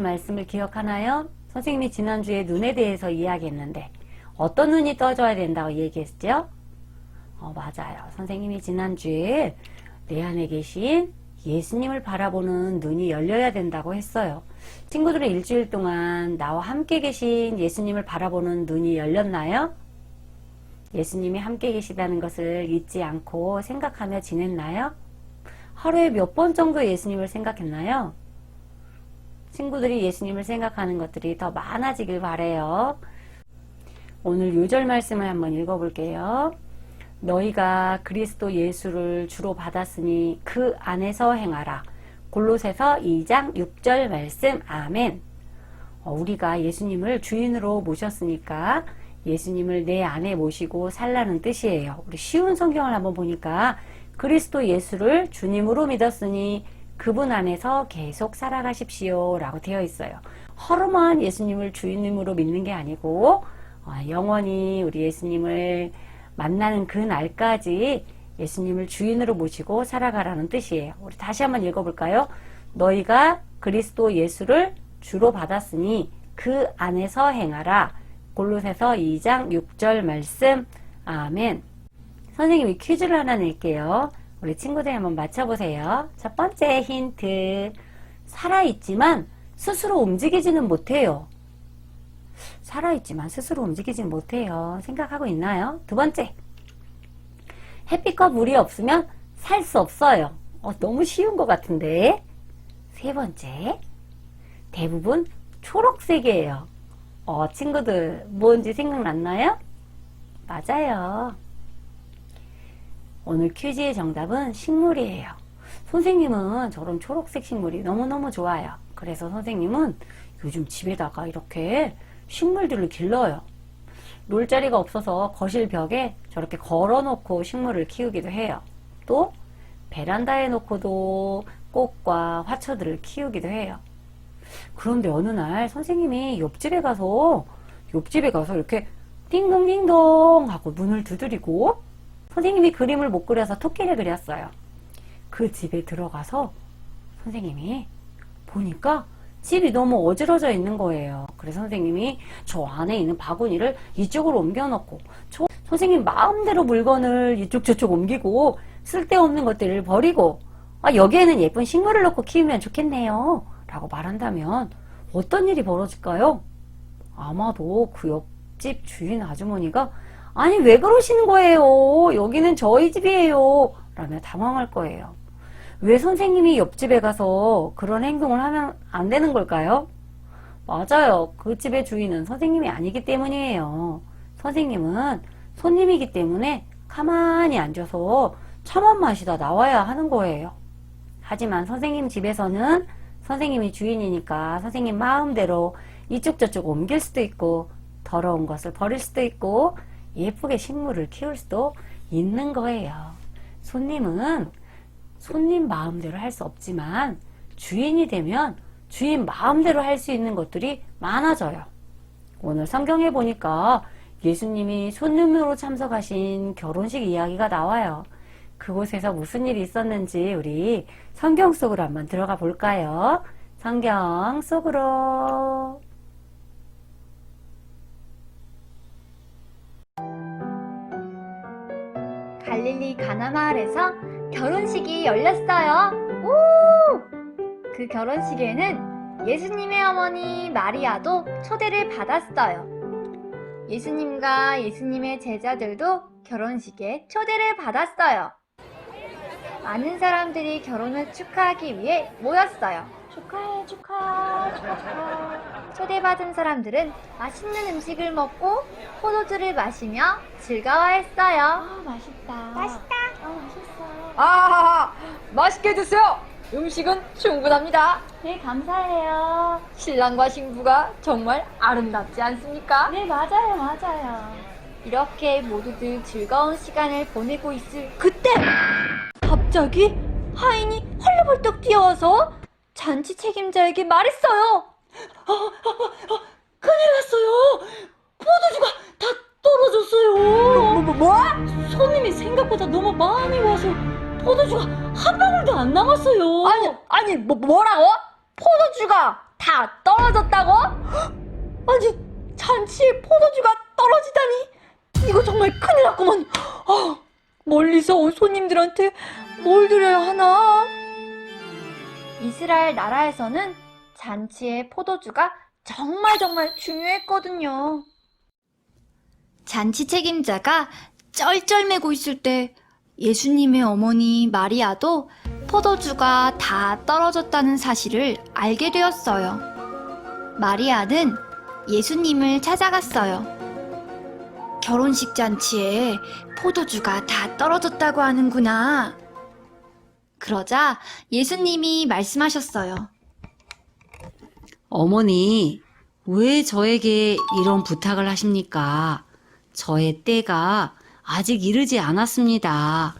말씀을 기억하나요? 선생님이 지난주에 눈에 대해서 이야기했는데 어떤 눈이 떠져야 된다고 얘기했죠? 어, 맞아요. 선생님이 지난주에 내 안에 계신 예수님을 바라보는 눈이 열려야 된다고 했어요. 친구들은 일주일 동안 나와 함께 계신 예수님을 바라보는 눈이 열렸나요? 예수님이 함께 계시다는 것을 잊지 않고 생각하며 지냈나요? 하루에 몇 번 정도 예수님을 생각했나요? 친구들이 예수님을 생각하는 것들이 더 많아지길 바래요. 오늘 요절 말씀을 한번 읽어볼게요. 너희가 그리스도 예수를 주로 받았으니 그 안에서 행하라. 골로새서 2장 6절 말씀 아멘. 어, 우리가 예수님을 주인으로 모셨으니까 예수님을 내 안에 모시고 살라는 뜻이에요. 우리 쉬운 성경을 한번 보니까 그리스도 예수를 주님으로 믿었으니 그분 안에서 계속 살아가십시오. 라고 되어 있어요. 허름한 예수님을 주인으로 믿는 게 아니고, 어, 영원히 우리 예수님을 만나는 그 날까지 예수님을 주인으로 모시고 살아가라는 뜻이에요. 우리 다시 한번 읽어볼까요? 너희가 그리스도 예수를 주로 받았으니 그 안에서 행하라. 골로새서 2장 6절 말씀. 아멘. 선생님이 퀴즈를 하나 낼게요. 우리 친구들 한번 맞춰보세요. 첫 번째 힌트. 살아있지만 스스로 움직이지는 못해요. 살아있지만 스스로 움직이지는 못해요. 생각하고 있나요? 두 번째. 햇빛과 물이 없으면 살 수 없어요. 어, 너무 쉬운 것 같은데. 세 번째. 대부분 초록색이에요. 어, 친구들, 뭔지 생각났나요? 맞아요. 오늘 퀴즈의 정답은 식물이에요. 선생님은 저런 초록색 식물이 너무너무 좋아요. 그래서 선생님은 요즘 집에다가 이렇게 식물들을 길러요. 놀 자리가 없어서 거실 벽에 저렇게 걸어놓고 식물을 키우기도 해요. 또 베란다에 놓고도 꽃과 화초들을 키우기도 해요. 그런데 어느 날 선생님이 옆집에 가서 옆집에 가서 이렇게 띵동띵동 하고 문을 두드리고 선생님이 그림을 못 그려서 토끼를 그렸어요. 그 집에 들어가서 선생님이 보니까 집이 너무 어지러져 있는 거예요. 그래서 선생님이 저 안에 있는 바구니를 이쪽으로 옮겨놓고 저 선생님 마음대로 물건을 이쪽 저쪽 옮기고 쓸데없는 것들을 버리고 아, 여기에는 예쁜 식물을 넣고 키우면 좋겠네요. 라고 말한다면 어떤 일이 벌어질까요? 아마도 그 옆집 주인 아주머니가 아니 왜 그러시는 거예요? 여기는 저희 집이에요. 라며 당황할 거예요. 왜 선생님이 옆집에 가서 그런 행동을 하면 안 되는 걸까요? 맞아요. 그 집의 주인은 선생님이 아니기 때문이에요. 선생님은 손님이기 때문에 가만히 앉아서 차만 마시다 나와야 하는 거예요. 하지만 선생님 집에서는 선생님이 주인이니까 선생님 마음대로 이쪽 저쪽 옮길 수도 있고 더러운 것을 버릴 수도 있고 예쁘게 식물을 키울 수도 있는 거예요. 손님은 손님 마음대로 할 수 없지만 주인이 되면 주인 마음대로 할 수 있는 것들이 많아져요. 오늘 성경에 보니까 예수님이 손님으로 참석하신 결혼식 이야기가 나와요. 그곳에서 무슨 일이 있었는지 우리 성경 속으로 한번 들어가 볼까요? 성경 속으로. 갈릴리 가나 마을에서 결혼식이 열렸어요. 오! 그 결혼식에는 예수님의 어머니 마리아도 초대를 받았어요. 예수님과 예수님의 제자들도 결혼식에 초대를 받았어요. 많은 사람들이 결혼을 축하하기 위해 모였어요. 축하해, 축하, 축하. 초대받은 사람들은 맛있는 음식을 먹고 포도주를 마시며 즐거워했어요. 아, 맛있다. 맛있다. 아, 맛있어. 아, 맛있게 드세요. 음식은 충분합니다. 네, 감사해요. 신랑과 신부가 정말 아름답지 않습니까? 네, 맞아요, 맞아요. 이렇게 모두들 즐거운 시간을 보내고 있을 그때 갑자기 하인이 헐레벌떡 뛰어와서 잔치 책임자에게 말했어요. 아, 아, 아, 아, 큰일 났어요. 포도주가 다 떨어졌어요. 뭐, 뭐, 뭐? 손님이 생각보다 너무 많이 와서 포도주가 한 방울도 안 남았어요. 아니, 아니, 뭐, 뭐라고? 포도주가 다 떨어졌다고? 아니, 잔치에 포도주가 떨어지다니. 이거 정말 큰일 났구먼. 아, 멀리서 온 손님들한테 뭘 드려야 하나? 이스라엘 나라에서는 잔치에 포도주가 정말 정말 중요했거든요. 잔치 책임자가 쩔쩔매고 있을 때 예수님의 어머니 마리아도 포도주가 다 떨어졌다는 사실을 알게 되었어요. 마리아는 예수님을 찾아갔어요. 결혼식 잔치에 포도주가 다 떨어졌다고 하는구나. 그러자 예수님이 말씀하셨어요. 어머니, 왜 저에게 이런 부탁을 하십니까? 저의 때가 아직 이르지 않았습니다.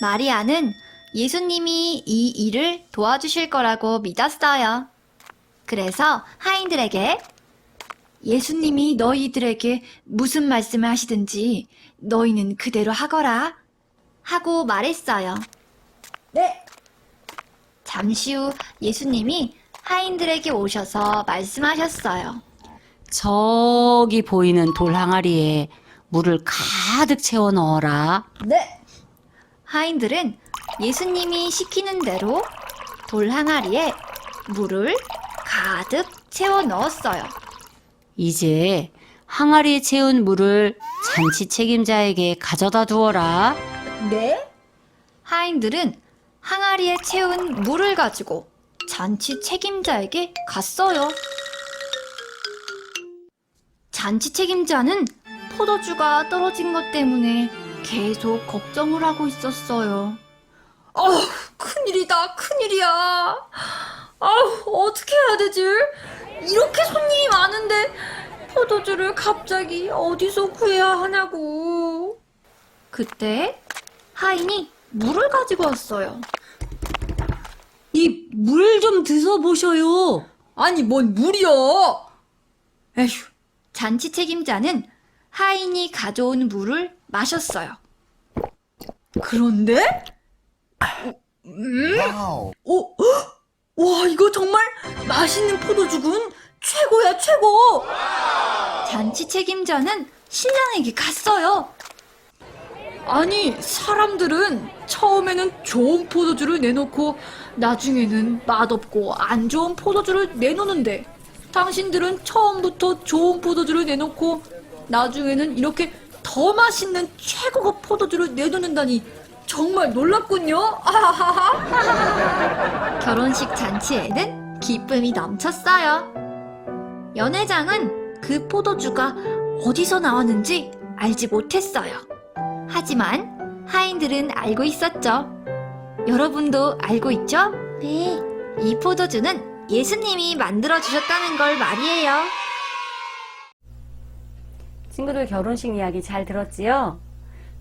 마리아는 예수님이 이 일을 도와주실 거라고 믿었어요. 그래서 하인들에게 예수님이 너희들에게 무슨 말씀을 하시든지 너희는 그대로 하거라 하고 말했어요. 네. 잠시 후 예수님이 하인들에게 오셔서 말씀하셨어요. 저기 보이는 돌 항아리에 물을 가득 채워 넣어라. 네. 하인들은 예수님이 시키는 대로 돌 항아리에 물을 가득 채워 넣었어요. 이제 항아리에 채운 물을 잔치 책임자에게 가져다 두어라. 네? 하인들은 항아리에 채운 물을 가지고 잔치 책임자에게 갔어요. 잔치 책임자는 포도주가 떨어진 것 때문에 계속 걱정을 하고 있었어요. 아, 큰일이다, 큰일이야. 아, 어떻게 해야 되지? 이렇게 손님이 많은데 포도주를 갑자기 어디서 구해야 하냐고. 그때 하인이 물을 가지고 왔어요. 이 물 좀 드셔보셔요. 아니, 뭔 물이야? 에휴, 잔치 책임자는 하인이 가져온 물을 마셨어요. 그런데? 음? 어, 헉! 와, 이거 정말 맛있는 포도주군. 최고야, 최고. 잔치 책임자는 신랑에게 갔어요. 아니, 사람들은 처음에는 좋은 포도주를 내놓고 나중에는 맛없고 안 좋은 포도주를 내놓는데 당신들은 처음부터 좋은 포도주를 내놓고 나중에는 이렇게 더 맛있는 최고급 포도주를 내놓는다니 정말 놀랍군요. 결혼식 잔치에는 기쁨이 넘쳤어요. 연회장은 그 포도주가 어디서 나왔는지 알지 못했어요. 하지만 하인들은 알고 있었죠. 여러분도 알고 있죠? 네. 이 포도주는 예수님이 만들어 주셨다는 걸 말이에요. 친구들 결혼식 이야기 잘 들었지요?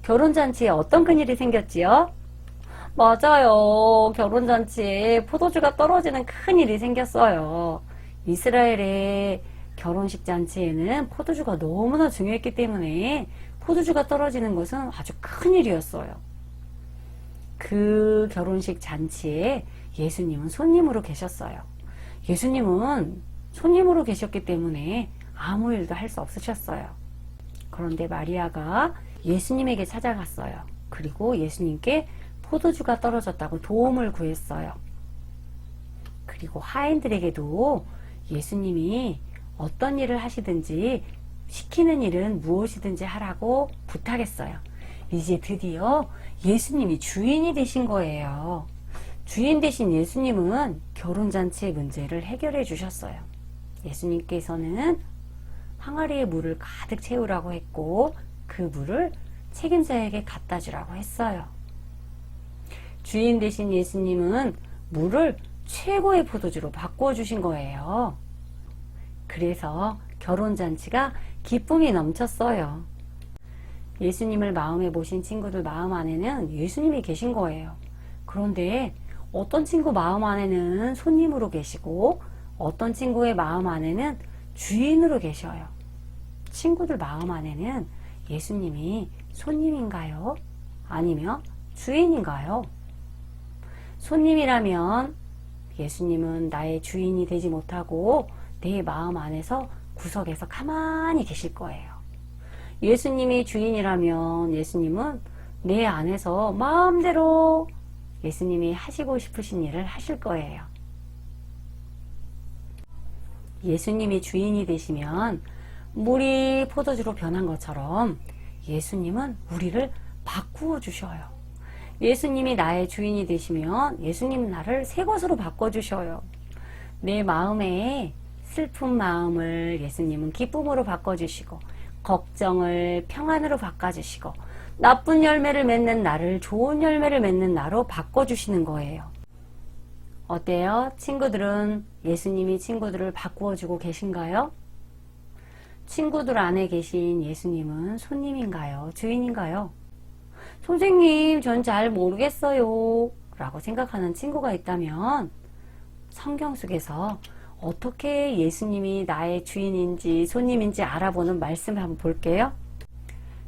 결혼잔치에 어떤 큰일이 생겼지요? 맞아요. 결혼잔치에 포도주가 떨어지는 큰일이 생겼어요. 이스라엘의 결혼식 잔치에는 포도주가 너무나 중요했기 때문에 포도주가 떨어지는 것은 아주 큰 일이었어요. 그 결혼식 잔치에 예수님은 손님으로 계셨어요. 예수님은 손님으로 계셨기 때문에 아무 일도 할 수 없으셨어요. 그런데 마리아가 예수님에게 찾아갔어요. 그리고 예수님께 포도주가 떨어졌다고 도움을 구했어요. 그리고 하인들에게도 예수님이 어떤 일을 하시든지 시키는 일은 무엇이든지 하라고 부탁했어요. 이제 드디어 예수님이 주인이 되신 거예요. 주인 되신 예수님은 결혼잔치의 문제를 해결해 주셨어요. 예수님께서는 항아리에 물을 가득 채우라고 했고 그 물을 책임자에게 갖다 주라고 했어요. 주인 되신 예수님은 물을 최고의 포도주로 바꾸어 주신 거예요. 그래서 결혼잔치가 기쁨이 넘쳤어요. 예수님을 마음에 모신 친구들 마음 안에는 예수님이 계신 거예요. 그런데 어떤 친구 마음 안에는 손님으로 계시고 어떤 친구의 마음 안에는 주인으로 계셔요. 친구들 마음 안에는 예수님이 손님인가요? 아니면 주인인가요? 손님이라면 예수님은 나의 주인이 되지 못하고 내 마음 안에서 구석에서 가만히 계실 거예요. 예수님이 주인이라면 예수님은 내 안에서 마음대로 예수님이 하시고 싶으신 일을 하실 거예요. 예수님이 주인이 되시면 물이 포도주로 변한 것처럼 예수님은 우리를 바꾸어 주셔요. 예수님이 나의 주인이 되시면 예수님 나를 새 것으로 바꿔 주셔요. 내 마음에 슬픈 마음을 예수님은 기쁨으로 바꿔 주시고 걱정을 평안으로 바꿔 주시고 나쁜 열매를 맺는 나를 좋은 열매를 맺는 나로 바꿔 주시는 거예요. 어때요? 친구들은 예수님이 친구들을 바꾸어 주고 계신가요? 친구들 안에 계신 예수님은 손님인가요? 주인인가요? 선생님, 전 잘 모르겠어요. 라고 생각하는 친구가 있다면 성경 속에서 어떻게 예수님이 나의 주인인지 손님인지 알아보는 말씀을 한번 볼게요.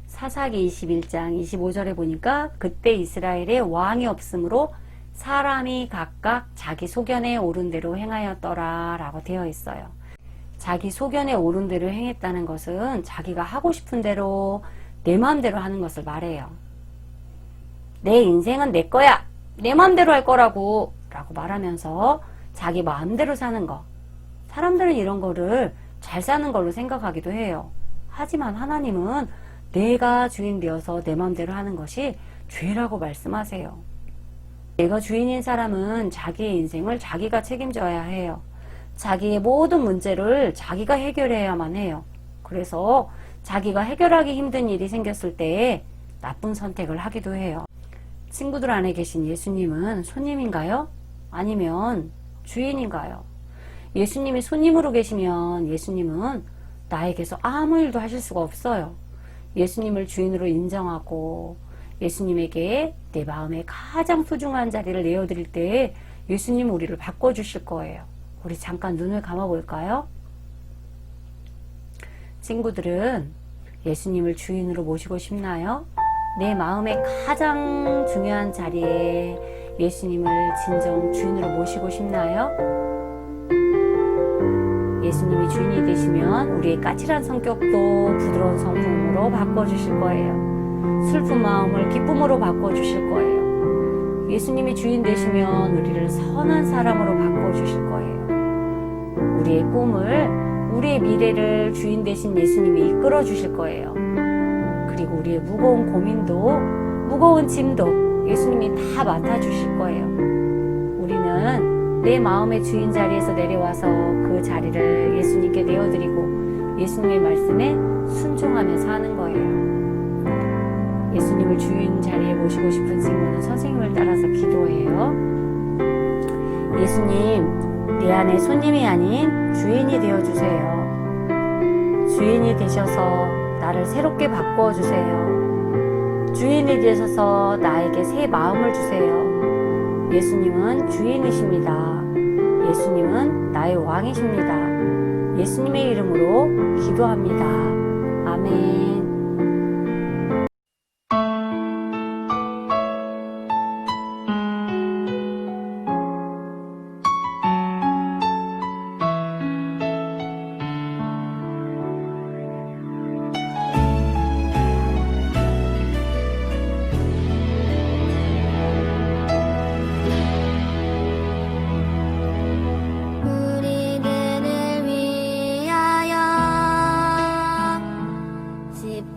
사사기 21장 25절에 보니까 그때 이스라엘에 왕이 없으므로 사람이 각각 자기 소견에 오른 대로 행하였더라 라고 되어 있어요. 자기 소견에 오른 대로 행했다는 것은 자기가 하고 싶은 대로 내 마음대로 하는 것을 말해요. 내 인생은 내 거야. 내 마음대로 할 거라고. 라고 말하면서 자기 마음대로 사는 거. 사람들은 이런 거를 잘 사는 걸로 생각하기도 해요. 하지만 하나님은 내가 주인 되어서 내 마음대로 하는 것이 죄라고 말씀하세요. 내가 주인인 사람은 자기의 인생을 자기가 책임져야 해요. 자기의 모든 문제를 자기가 해결해야만 해요. 그래서 자기가 해결하기 힘든 일이 생겼을 때 나쁜 선택을 하기도 해요. 친구들 안에 계신 예수님은 손님인가요? 아니면 주인인가요? 예수님이 손님으로 계시면 예수님은 나에게서 아무 일도 하실 수가 없어요. 예수님을 주인으로 인정하고 예수님에게 내 마음에 가장 소중한 자리를 내어드릴 때 예수님 우리를 바꿔주실 거예요. 우리 잠깐 눈을 감아볼까요? 친구들은 예수님을 주인으로 모시고 싶나요? 내 마음의 가장 중요한 자리에 예수님을 진정 주인으로 모시고 싶나요? 예수님이 주인이 되시면 우리의 까칠한 성격도 부드러운 성품으로 바꿔주실 거예요. 슬픈 마음을 기쁨으로 바꿔주실 거예요. 예수님이 주인 되시면 우리를 선한 사람으로 바꿔주실 거예요. 우리의 꿈을, 우리의 미래를 주인 되신 예수님이 이끌어 주실 거예요. 그리고 우리의 무거운 고민도, 무거운 짐도 예수님이 다 맡아주실 거예요. 우리는 내 마음의 주인 자리에서 내려와서 그 자리를 예수님께 내어드리고 예수님의 말씀에 순종하며 사는 거예요. 예수님을 주인 자리에 모시고 싶은 친구는 선생님을 따라서 기도해요. 예수님, 내 안에 손님이 아닌 주인이 되어주세요. 주인이 되셔서 나를 새롭게 바꾸어 주세요. 주인이 되셔서 나에게 새 마음을 주세요. 예수님은 주인이십니다. 예수님은 나의 왕이십니다. 예수님의 이름으로 기도합니다. 아멘.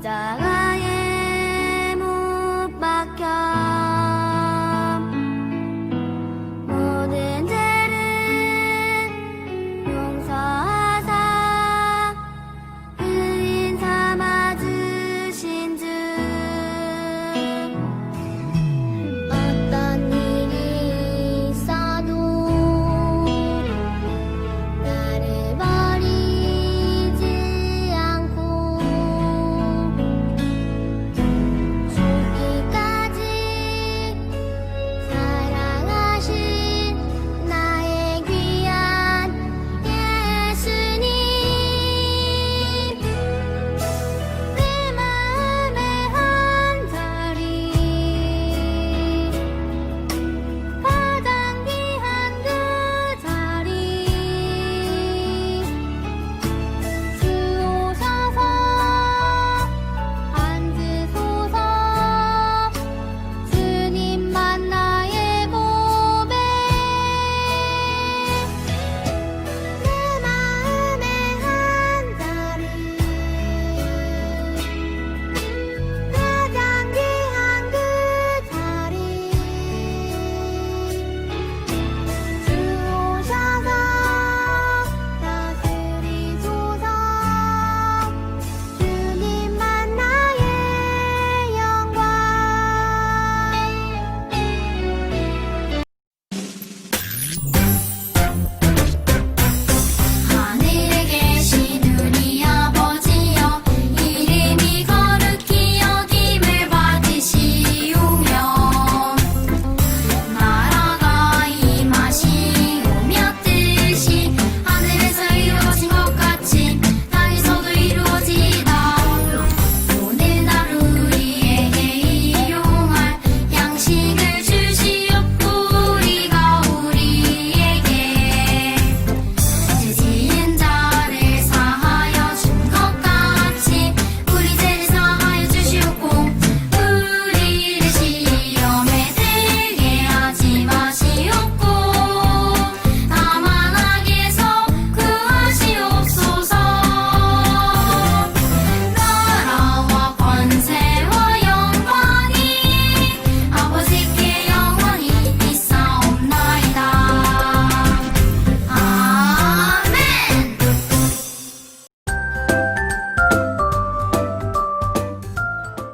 따라